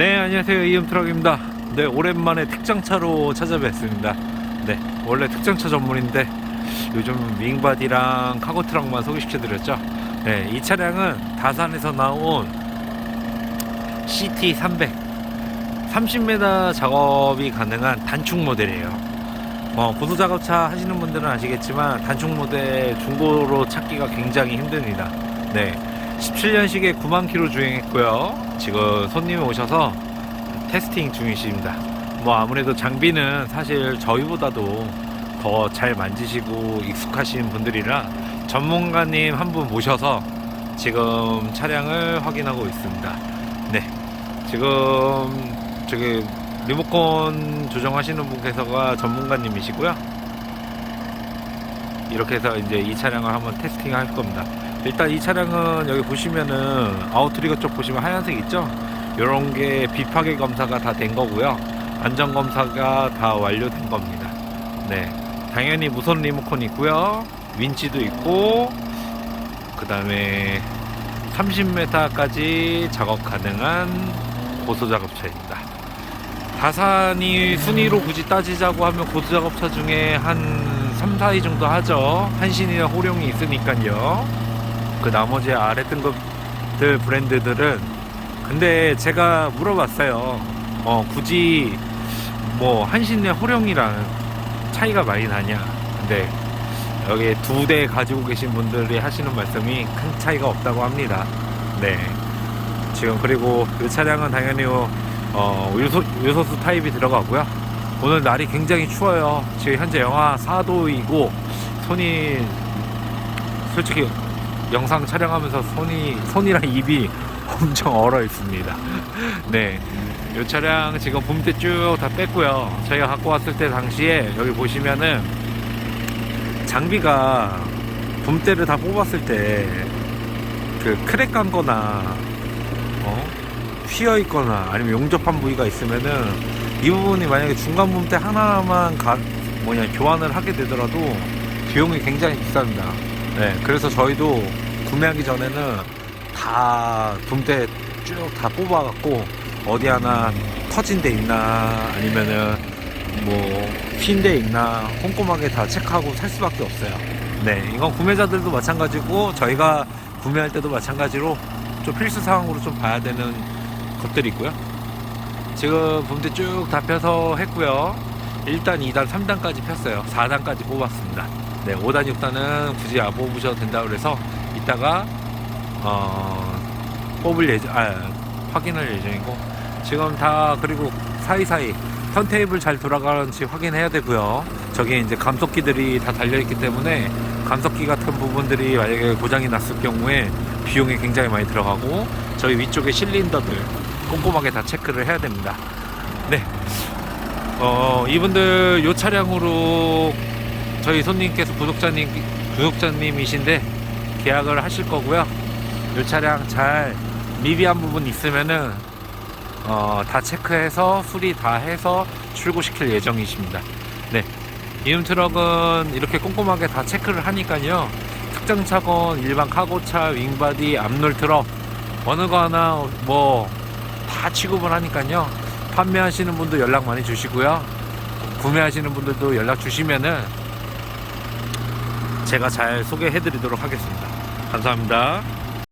네 안녕하세요. 이음트럭입니다. 네 오랜만에 특장차로 찾아뵙습니다. 네 원래 특장차 전문인데 요즘 윙바디랑 카고트럭만 소개시켜 드렸죠? 네이 차량은 다산에서 나온 CT300 30m 작업이 가능한 단축 모델이에요. 어, 고소 작업차 하시는 분들은 아시겠지만 단축 모델 중고로 찾기가 굉장히 힘듭니다. 네 17년식에 9만 킬로 주행했고요. 지금 손님이 오셔서 테스팅 중이십니다. 뭐 아무래도 장비는 사실 저희보다도 더 잘 만지시고 익숙하신 분들이라 전문가님 한 분 모셔서 지금 차량을 확인하고 있습니다. 네. 지금 저기 리모컨 조정하시는 분께서가 전문가님이시고요. 이렇게 해서 이제 이 차량을 한번 테스팅 할 겁니다. 일단 이 차량은 여기 보시면은 아웃트리거 쪽 보시면 하얀색 있죠? 이런 게 비파괴 검사가 다 된 거고요. 안전 검사가 다 완료된 겁니다. 네. 당연히 무선 리모컨 있고요. 윈치도 있고 그 다음에 30m까지 작업 가능한 고소 작업차입니다. 다산이 순위로 굳이 따지자고 하면 고소 작업차 중에 한 3, 4위 정도 하죠. 한신이나 호룡이 있으니까요. 그 나머지 아래 등급들 브랜드들은 근데 제가 물어봤어요. 어, 굳이 뭐 한신이나 호룡이랑 차이가 많이 나냐. 근데 여기 두 대 가지고 계신 분들이 하시는 말씀이 큰 차이가 없다고 합니다. 네. 지금 그리고 이 차량은 당연히 어, 요소, 요소수 타입이 들어가고요. 오늘 날이 굉장히 추워요. 지금 현재 영하 4도이고 손이 솔직히 영상 촬영하면서 손이 손이랑 입이 엄청 얼어 있습니다. 네. 이 차량 지금 봄때 쭉 다 뺐고요. 저희가 갖고 왔을 때 당시에 여기 보시면은 장비가 봄때를 다 뽑았을 때 그 크랙 간 거나 어? 휘어 있거나 아니면 용접한 부위가 있으면은 이 부분이 만약에 중간 봄때 하나만 가, 뭐냐 교환을 하게 되더라도 비용이 굉장히 비쌉니다. 네, 그래서 저희도 구매하기 전에는 다 붐대 쭉 다 뽑아갖고 어디 하나 터진 데 있나 아니면은 뭐휜데 있나 꼼꼼하게 다 체크하고 살 수밖에 없어요. 네, 이건 구매자들도 마찬가지고 저희가 구매할 때도 마찬가지로 좀 필수 사항으로 좀 봐야 되는 것들이 있고요. 지금 붐대 쭉 다 펴서 했고요. 1단, 2단, 3단까지 폈어요. 4단까지 뽑았습니다. 네, 5단, 6단은 굳이 안 뽑으셔도 된다고 그래서 이따가 어, 뽑을 예정, 아, 확인할 예정이고 지금 다 그리고 사이사이 턴테이블 잘 돌아가는지 확인해야 되고요. 저기 이제 감속기들이 다 달려있기 때문에 감속기 같은 부분들이 만약에 고장이 났을 경우에 비용이 굉장히 많이 들어가고 저희 위쪽에 실린더들 꼼꼼하게 다 체크를 해야 됩니다. 네. 어, 이분들 요 차량으로 저희 손님께서 구독자님 구독자님이신데 계약을 하실 거고요. 이 차량 잘 미비한 부분 있으면은 어, 다 체크해서 수리 다 해서 출고시킬 예정이십니다. 네. 이음 트럭은 이렇게 꼼꼼하게 다 체크를 하니까요. 특정 차건, 일반 카고차, 윙바디, 앞롤 트럭 어느 거 하나 뭐 다 취급을 하니까요. 판매하시는 분도 연락 많이 주시고요. 구매하시는 분들도 연락 주시면은 제가 잘 소개해 드리도록 하겠습니다. 감사합니다.